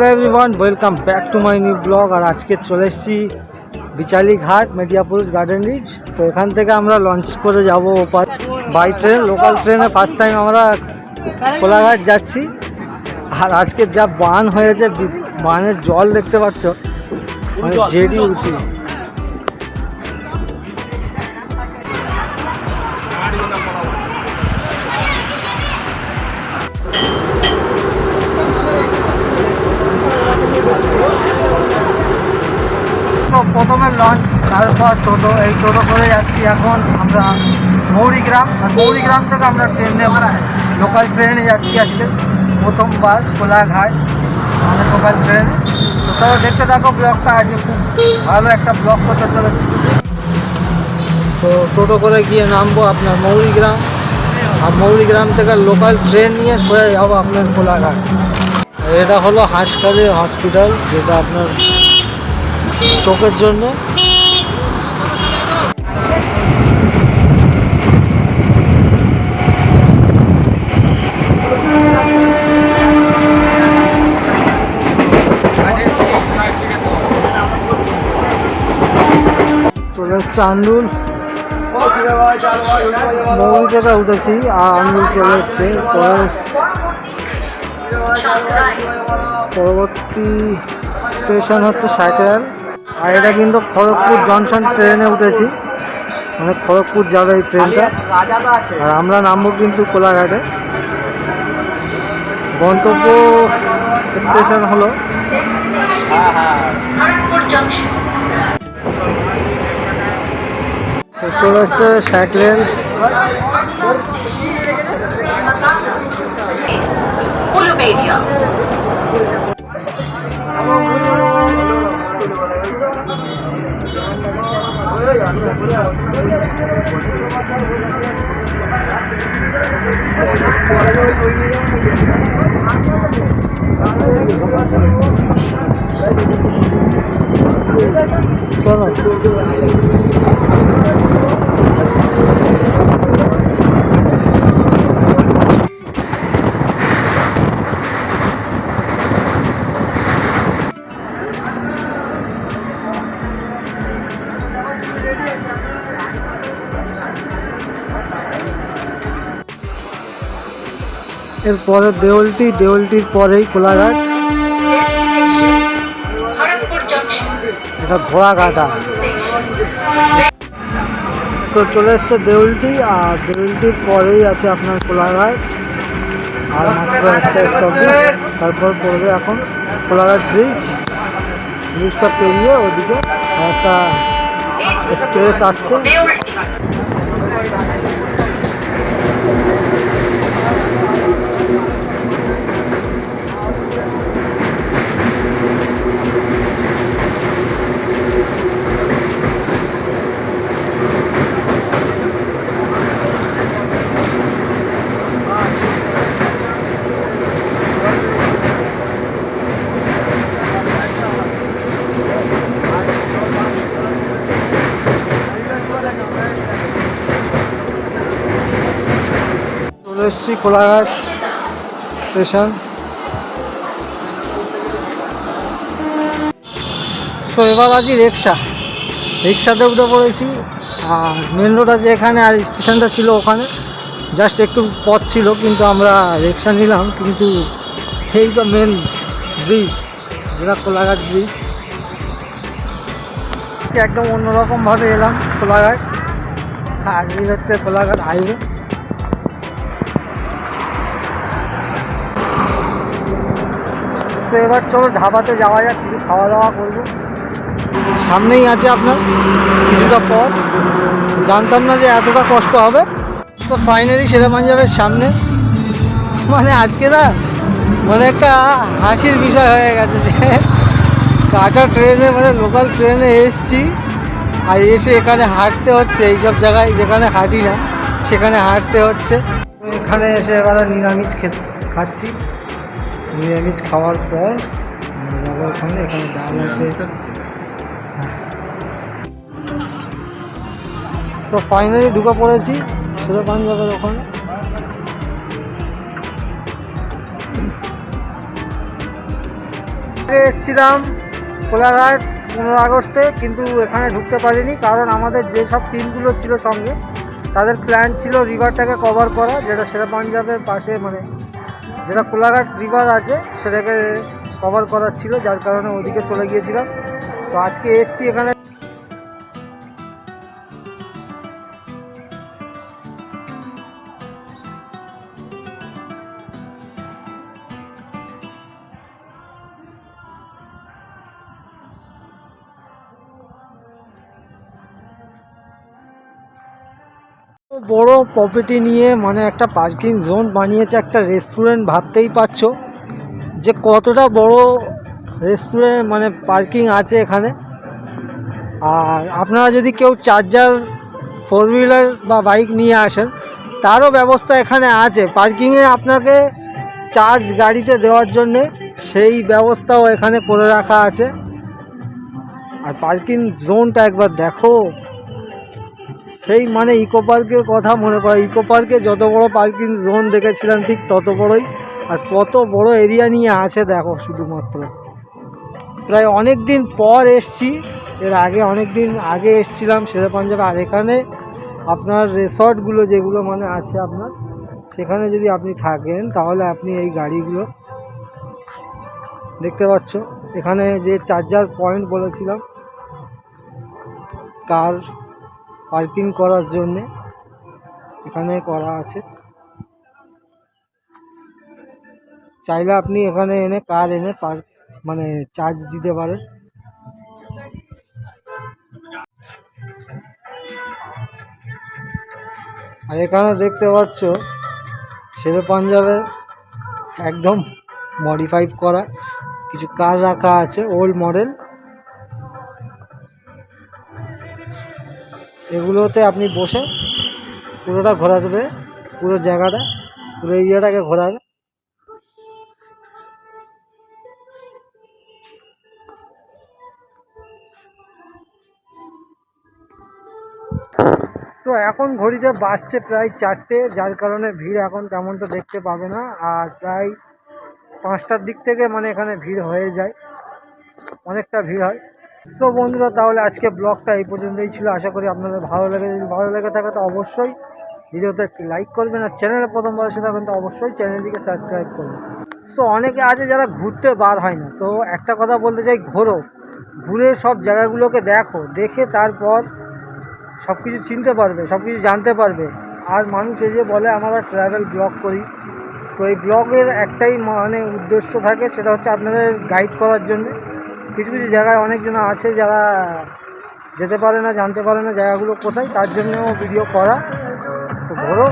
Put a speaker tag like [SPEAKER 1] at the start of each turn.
[SPEAKER 1] Hello everyone welcome back to my new blog আর আজকে চলে এসেছি বিচালি ঘাট মেদিয়াপুর গার্ডেন রিচ তো এখান থেকে আমরা লঞ্চ করে যাব বাই ট্রেন লোকাল ট্রেনে ফার্স্ট টাইম আমরা কোলাঘাট যাচ্ছি। আর আজকে যা বান হয়েছে বানের জল দেখতে পাচ্ছ। মানে জেডি উঠি। তো প্রথমে লঞ্চ তারপর টোটো, এই টোটো করে যাচ্ছি এখন আমরা মৌরিগ্রাম। আর মৌরিগ্রাম থেকে আমরা ট্রেনে লোকাল ট্রেনে যাচ্ছি আজকে। প্রথমবার কোলাঘাট, আমাদের লোকাল ট্রেনে তো তাও দেখতে থাকো ব্লগটা, আজকে খুব ভালো একটা ব্লগ করতে চলেছি। তো টোটো করে গিয়ে নামবো আপনার মৌরিগ্রাম। আর মৌরিগ্রাম থেকে লোকাল ট্রেন নিয়ে সোজা যাব আপনার কোলাঘাট। এটা হলো হাসখালি হসপিটাল যেটা আপনার চোখের জন্য। চলে এসছে আন্দুল। থেকে উঠেছি, আর আন্দুল চলে এসছে পরবর্তী স্টেশন হচ্ছে সাইকেল। আর এটা কিন্তু খড়গপুর জংশন ট্রেনে উঠেছি। মানে খড়গপুর যাবে এই ট্রেনটা। আর আমরা নামবো কিন্তু কোলাঘাটে। গন্তব্য স্টেশন হলো চলে এসছে সাইকেল
[SPEAKER 2] Vâng.
[SPEAKER 1] চলো এরপরে দেওলটি দেওলটির পরেই কোলাঘাট. এটা ঘোড়াঘাটা। সো চলে এসছে দেউলটি আর দেউলটির পরেই আছে আপনার কোলাঘাট। আর মাত্র একটা স্টপেজ তারপর পড়বে এখন কোলাঘাট ব্রিজ ব্রিজটা পেরিয়ে ওদিকে একটা এক্সপ্রেস আসছে। এসছি কোলাঘাট স্টেশন। সো এবার রিক্সা রিক্সাতে উঠে পড়েছি। আর মেন রোড আছে এখানে, আর স্টেশনটা ছিল ওখানে। জাস্ট একটু পথ ছিল, কিন্তু আমরা রিক্সা নিলাম। কিন্তু এই তো মেন ব্রিজ যেটা কোলাঘাট ব্রিজ একদম অন্যরকমভাবে এলাম কোলাঘাট। আর এই হচ্ছে কোলাঘাট হাইওয়ে তো এবার চলো ধাবাতে যাওয়া যাক, কিছু খাওয়া দাওয়া করব। সামনেই আছে আপনার কিছুটা পথ। জানতাম না যে এতটা কষ্ট হবে। তো ফাইনালি সেরা পাঞ্জাবের সামনে। মানে আজকে না মানে একটা হাসির বিষয় হয়ে গেছে যে কাটা ট্রেনে মানে লোকাল ট্রেনে এসছি আর এসে এখানে হাঁটতে হচ্ছে। এইসব জায়গায় যেখানে হাঁটি না, সেখানে হাঁটতে হচ্ছে। এখানে এসে এবার নিরামিষ খেতে খাচ্ছি। নিরামিষ খাওয়ার পর যাব ওখানে এখানে ডাল আছে। তো ফাইনালি ঢুকে পড়েছি সেটা পাঞ্জাবের ওখানে। এসেছিলাম কোলাঘাট পনেরো আগস্টে কিন্তু এখানে ঢুকতে পারিনি কারণ আমাদের যেসব টিমগুলো ছিল সঙ্গে তাদের প্ল্যান ছিল রিভারটাকে কভার করা যেটা সেরা পাঞ্জাবের পাশে মানে যেটা কোলাঘাট রিভার আছে, সেটাকে কভার করার ছিল, যার কারণে ওদিকে চলে গিয়েছিলাম। তো আজকে এসছি এখানে বড় প্রপার্টি নিয়ে মানে একটা পার্কিং জোন বানিয়েছে একটা রেস্টুরেন্ট ভাবতেই পারছ যে কতটা বড় রেস্টুরেন্ট মানে পার্কিং আছে এখানে। আর আপনারা যদি কেউ চার্জার ফোর হুইলার বা বাইক নিয়ে আসেন, তারও ব্যবস্থা এখানে আছে। পার্কিংয়ে আপনাকে চার্জ গাড়িতে দেওয়ার জন্যে সেই ব্যবস্থাও এখানে করে রাখা আছে। আর পার্কিং জোনটা একবার দেখো। সেই মানে ইকো পার্কের কথা মনে পড়ে। ইকো পার্কে যত বড় পার্কিং জোন দেখেছিলাম ঠিক তত বড়ই। আর কত বড় এরিয়া নিয়ে আছে দেখো শুধুমাত্র। প্রায় অনেক দিন পর এসছি। এর আগে অনেক দিন আগে এসছিলাম শেরে পাঞ্জাবে। আর এখানে আপনার রিসর্টগুলো যেগুলো মানে আছে আপনার, সেখানে যদি আপনি থাকেন তাহলে আপনি এই গাড়িগুলো দেখতে পাচ্ছ। এখানে যে চার্জার পয়েন্ট বলেছিলাম, কার পার্কিং করার জন্যে এখানে করা আছে। চাইলে আপনি এখানে এনে কার এনে পার্ক মানে চার্জ দিতে পারেন। আর এখানে দেখতে পাচ্ছ শেরে পাঞ্জাবে একদম মডিফাই করা, কিছু কার রাখা আছে ওল্ড মডেল এগুলোতে আপনি বসে পুরোটা ঘোরাবে, পুরো জায়গাটা, পুরো এরিয়াটাকে ঘোরাবে। তো এখন ঘড়িতে বাসছে প্রায় চারটে, যার কারণে ভিড় এখন তেমন তো দেখতে পাবে না। আর প্রায় পাঁচটার দিক থেকে মানে এখানে ভিড় হয়ে যায়, অনেকটা ভিড় হয়। সো বন্ধুরা, তাহলে আজকে ব্লগটা এই পর্যন্তই ছিল। আশা করি আপনাদের ভালো লাগে যদি ভালো লেগে থাকে, তো অবশ্যই ভিডিওতে একটি লাইক করবেন আর চ্যানেলে প্রথমবার এসে থাকবেন, তো অবশ্যই চ্যানেলটিকে সাবস্ক্রাইব করবেন। সো অনেকে আছে যারা ঘুরতে বার হয় না। তো একটা কথা বলতে চাই, ঘোরো। ঘুরে সব জায়গাগুলোকে দেখো, দেখে তারপর সব কিছু চিনতে পারবে সব কিছু জানতে পারবে। আর মানুষ এই যে বলে, আমরা ট্রাভেল ব্লগ করি। তো এই ব্লগের একটাই মানে উদ্দেশ্য থাকে, সেটা হচ্ছে আপনাদের গাইড করার জন্য। কিছু কিছু জায়গায় অনেকজন আছে যারা যেতে পারে না, জানতে পারে না জায়গাগুলো কোথায়, তার জন্যও ভিডিও করা। তো ঘোরো